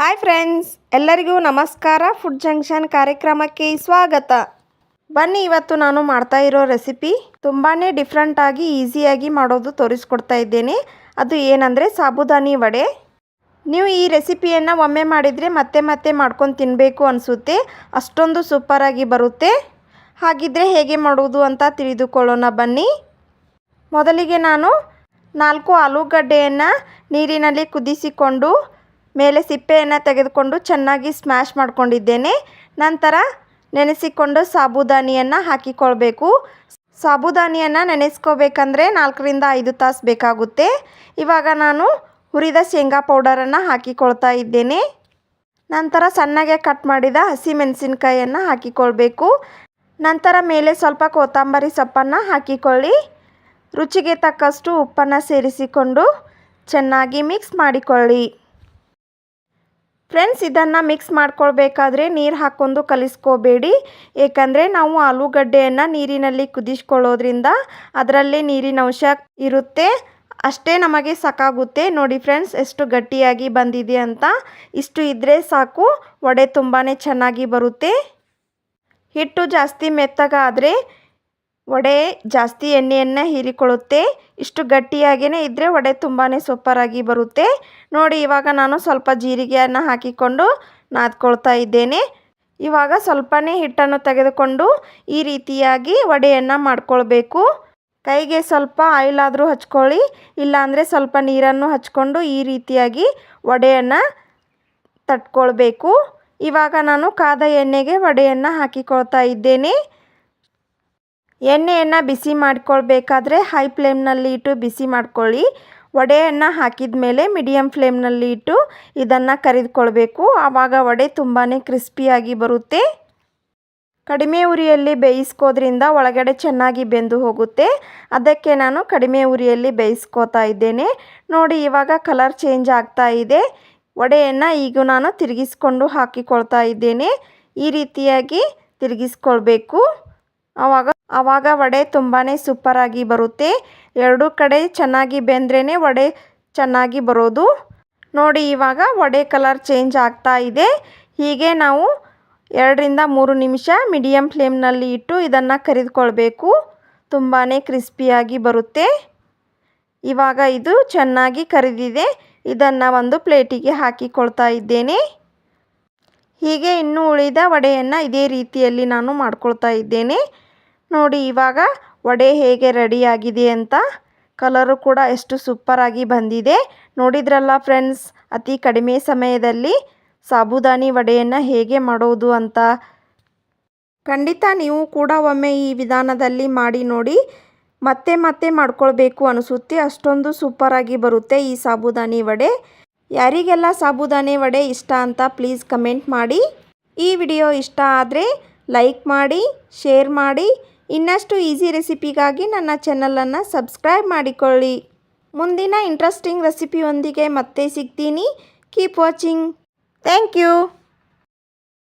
Hi friends ಎಲ್ಲರಿಗೂ ನಮಸ್ಕಾರ. Food junction ಕಾರ್ಯಕ್ರಮಕ್ಕೆ ಸ್ವಾಗತ. ಬನ್ನಿ, ಇವತ್ತು ನಾನು ಮಾಡ್ತಾ ಇರೋ ರೆಸಿಪಿ ತುಂಬಾ ಡಿಫ್ರೆಂಟಾಗಿ ಈಸಿಯಾಗಿ ಮಾಡೋದು ತೋರಿಸ್ಕೊಡ್ತಾ ಇದ್ದೇನೆ. ಅದು ಏನಂದರೆ ಸಾಬುದಾನಿ ವಡೆ. ನೀವು ಈ ರೆಸಿಪಿಯನ್ನು ಒಮ್ಮೆ ಮಾಡಿದರೆ ಮತ್ತೆ ಮತ್ತೆ ಮಾಡ್ಕೊಂಡು ತಿನ್ನಬೇಕು ಅನಿಸುತ್ತೆ. ಅಷ್ಟೊಂದು ಸೂಪರಾಗಿ ಬರುತ್ತೆ. ಹಾಗಿದ್ರೆ ಹೇಗೆ ಮಾಡುವುದು ಅಂತ ತಿಳಿದುಕೊಳ್ಳೋಣ ಬನ್ನಿ. ಮೊದಲಿಗೆ ನಾನು ನಾಲ್ಕು ಆಲೂಗಡ್ಡೆಯನ್ನು ನೀರಿನಲ್ಲಿ ಕುದಿಸಿಕೊಂಡು ಮೇಲೆ ಸಿಪ್ಪೆಯನ್ನು ತೆಗೆದುಕೊಂಡು ಚೆನ್ನಾಗಿ ಸ್ಮ್ಯಾಶ್ ಮಾಡಿಕೊಂಡಿದ್ದೇನೆ. ನಂತರ ನೆನೆಸಿಕೊಂಡು ಸಾಬುದಾನಿಯನ್ನು ಹಾಕಿಕೊಳ್ಬೇಕು. ಸಾಬುದಾನಿಯನ್ನು ನೆನೆಸ್ಕೋಬೇಕಂದ್ರೆ ನಾಲ್ಕರಿಂದ ಐದು ತಾಸು ಬೇಕಾಗುತ್ತೆ. ಇವಾಗ ನಾನು ಹುರಿದ ಶೇಂಗಾ ಪೌಡರನ್ನು ಹಾಕಿಕೊಳ್ತಾ ಇದ್ದೇನೆ. ನಂತರ ಸಣ್ಣಗೆ ಕಟ್ ಮಾಡಿದ ಹಸಿ ಮೆಣಸಿನ್ಕಾಯನ್ನು ಹಾಕಿಕೊಳ್ಬೇಕು. ನಂತರ ಮೇಲೆ ಸ್ವಲ್ಪ ಕೊತ್ತಂಬರಿ ಸೊಪ್ಪನ್ನು ಹಾಕಿಕೊಳ್ಳಿ. ರುಚಿಗೆ ತಕ್ಕಷ್ಟು ಉಪ್ಪನ್ನು ಸೇರಿಸಿಕೊಂಡು ಚೆನ್ನಾಗಿ ಮಿಕ್ಸ್ ಮಾಡಿಕೊಳ್ಳಿ. ಫ್ರೆಂಡ್ಸ್ ಇದನ್ನು ಮಿಕ್ಸ್ ಮಾಡ್ಕೊಳ್ಬೇಕಾದ್ರೆ ನೀರು ಹಾಕ್ಕೊಂಡು ಕಲಿಸ್ಕೋಬೇಡಿ. ಏಕೆಂದರೆ ನಾವು ಆಲೂಗಡ್ಡೆಯನ್ನು ನೀರಿನಲ್ಲಿ ಕುದಿಸ್ಕೊಳ್ಳೋದ್ರಿಂದ ಅದರಲ್ಲಿ ನೀರಿನ ಅಂಶ ಇರುತ್ತೆ. ಅಷ್ಟೇ ನಮಗೆ ಸಾಕಾಗುತ್ತೆ. ನೋಡಿ ಫ್ರೆಂಡ್ಸ್ ಎಷ್ಟು ಗಟ್ಟಿಯಾಗಿ ಬಂದಿದೆ ಅಂತ. ಇಷ್ಟು ಇದ್ದರೆ ಸಾಕು. ವಡೆ ತುಂಬಾ ಚೆನ್ನಾಗಿ ಬರುತ್ತೆ. ಹಿಟ್ಟು ಜಾಸ್ತಿ ಮೆತ್ತಗಾದರೆ ವಡೆ ಜಾಸ್ತಿ ಎಣ್ಣೆಯನ್ನು ಹೀರಿಕೊಳ್ಳುತ್ತೆ. ಇಷ್ಟು ಗಟ್ಟಿಯಾಗಿಯೇ ಇದ್ದರೆ ವಡೆ ತುಂಬಾ ಸೂಪರಾಗಿ ಬರುತ್ತೆ. ನೋಡಿ, ಇವಾಗ ನಾನು ಸ್ವಲ್ಪ ಜೀರಿಗೆಯನ್ನು ಹಾಕಿಕೊಂಡು ನಾದ್ಕೊಳ್ತಾ ಇದ್ದೇನೆ. ಇವಾಗ ಸ್ವಲ್ಪನೇ ಹಿಟ್ಟನ್ನು ತೆಗೆದುಕೊಂಡು ಈ ರೀತಿಯಾಗಿ ವಡೆಯನ್ನು ಮಾಡ್ಕೊಳ್ಬೇಕು. ಕೈಗೆ ಸ್ವಲ್ಪ ಆಯಿಲ್ ಆದರೂ ಹಚ್ಕೊಳ್ಳಿ, ಇಲ್ಲಾಂದರೆ ಸ್ವಲ್ಪ ನೀರನ್ನು ಹಚ್ಕೊಂಡು ಈ ರೀತಿಯಾಗಿ ವಡೆಯನ್ನು ತಟ್ಕೊಳ್ಬೇಕು. ಇವಾಗ ನಾನು ಕಾದ ಎಣ್ಣೆಗೆ ವಡೆಯನ್ನು ಹಾಕಿಕೊಳ್ತಾ ಇದ್ದೇನೆ. ಎಣ್ಣೆಯನ್ನು ಬಿಸಿ ಮಾಡ್ಕೊಳ್ಬೇಕಾದ್ರೆ ಹೈ ಫ್ಲೇಮ್ನಲ್ಲಿ ಇಟ್ಟು ಬಿಸಿ ಮಾಡ್ಕೊಳ್ಳಿ. ವಡೆಯನ್ನು ಹಾಕಿದ ಮೇಲೆ ಮೀಡಿಯಮ್ ಫ್ಲೇಮ್ನಲ್ಲಿ ಇಟ್ಟು ಇದನ್ನು ಕರಿದುಕೊಳ್ಬೇಕು. ಆವಾಗ ವಡೆ ತುಂಬಾ ಕ್ರಿಸ್ಪಿಯಾಗಿ ಬರುತ್ತೆ. ಕಡಿಮೆ ಉರಿಯಲ್ಲಿ ಬೇಯಿಸ್ಕೋದ್ರಿಂದ ಒಳಗಡೆ ಚೆನ್ನಾಗಿ ಬೆಂದು ಹೋಗುತ್ತೆ. ಅದಕ್ಕೆ ನಾನು ಕಡಿಮೆ ಉರಿಯಲ್ಲಿ ಬೇಯಿಸ್ಕೋತಾ ಇದ್ದೇನೆ. ನೋಡಿ, ಇವಾಗ ಕಲರ್ ಚೇಂಜ್ ಆಗ್ತಾ ಇದೆ. ವಡೆಯನ್ನು ಈಗ ನಾನು ತಿರುಗಿಸ್ಕೊಂಡು ಹಾಕಿಕೊಳ್ತಾ ಇದ್ದೇನೆ. ಈ ರೀತಿಯಾಗಿ ತಿರುಗಿಸ್ಕೊಳ್ಬೇಕು. ಆವಾಗ ಆವಾಗ ವಡೆ ತುಂಬಾ ಸೂಪರಾಗಿ ಬರುತ್ತೆ. ಎರಡು ಕಡೆ ಚೆನ್ನಾಗಿ ಬೆಂದ್ರೇ ವಡೆ ಚೆನ್ನಾಗಿ ಬರೋದು. ನೋಡಿ, ಇವಾಗ ವಡೆ ಕಲರ್ ಚೇಂಜ್ ಆಗ್ತಾ ಇದೆ. ಹೀಗೆ ನಾವು ಎರಡರಿಂದ ಮೂರು ನಿಮಿಷ ಮೀಡಿಯಮ್ ಫ್ಲೇಮ್ನಲ್ಲಿ ಇಟ್ಟು ಇದನ್ನು ಕರಿದುಕೊಳ್ಬೇಕು. ತುಂಬಾ ಕ್ರಿಸ್ಪಿಯಾಗಿ ಬರುತ್ತೆ. ಇವಾಗ ಇದು ಚೆನ್ನಾಗಿ ಕರಿದಿದೆ. ಇದನ್ನು ಒಂದು ಪ್ಲೇಟಿಗೆ ಹಾಕಿಕೊಳ್ತಾ ಇದ್ದೇನೆ. ಹೀಗೆ ಇನ್ನೂ ಉಳಿದ ವಡೆಯನ್ನು ಇದೇ ರೀತಿಯಲ್ಲಿ ನಾನು ಮಾಡ್ಕೊಳ್ತಾ ಇದ್ದೇನೆ. ನೋಡಿ, ಇವಾಗ ವಡೆ ಹೇಗೆ ರೆಡಿಯಾಗಿದೆ ಅಂತ ಕಲರು ಕೂಡ ಎಷ್ಟು ಸೂಪರಾಗಿ ಬಂದಿದೆ. ನೋಡಿದ್ರಲ್ಲ ಫ್ರೆಂಡ್ಸ್, ಅತಿ ಕಡಿಮೆ ಸಮಯದಲ್ಲಿ ಸಾಬುದಾನಿ ವಡೆಯನ್ನು ಹೇಗೆ ಮಾಡೋದು ಅಂತ. ಖಂಡಿತ ನೀವು ಕೂಡ ಒಮ್ಮೆ ಈ ವಿಧಾನದಲ್ಲಿ ಮಾಡಿ ನೋಡಿ. ಮತ್ತೆ ಮತ್ತೆ ಮಾಡ್ಕೊಳ್ಬೇಕು ಅನಿಸುತ್ತೆ. ಅಷ್ಟೊಂದು ಸೂಪರಾಗಿ ಬರುತ್ತೆ ಈ ಸಾಬುದಾನಿ ವಡೆ. ಯಾರಿಗೆಲ್ಲ ಸಾಬುದಾನಿ ವಡೆ ಇಷ್ಟ ಅಂತ ಪ್ಲೀಸ್ ಕಮೆಂಟ್ ಮಾಡಿ. ಈ ವಿಡಿಯೋ ಇಷ್ಟ ಆದರೆ ಲೈಕ್ ಮಾಡಿ, ಶೇರ್ ಮಾಡಿ. ಇನ್ನಷ್ಟು ಈಸಿ ರೆಸಿಪಿಗಾಗಿ ನನ್ನ ಚಾನಲನ್ನು ಸಬ್ಸ್ಕ್ರೈಬ್ ಮಾಡಿಕೊಳ್ಳಿ. ಮುಂದಿನ ಇಂಟ್ರೆಸ್ಟಿಂಗ್ ರೆಸಿಪಿಯೊಂದಿಗೆ ಮತ್ತೆ ಸಿಗ್ತೀನಿ. Keep watching thank you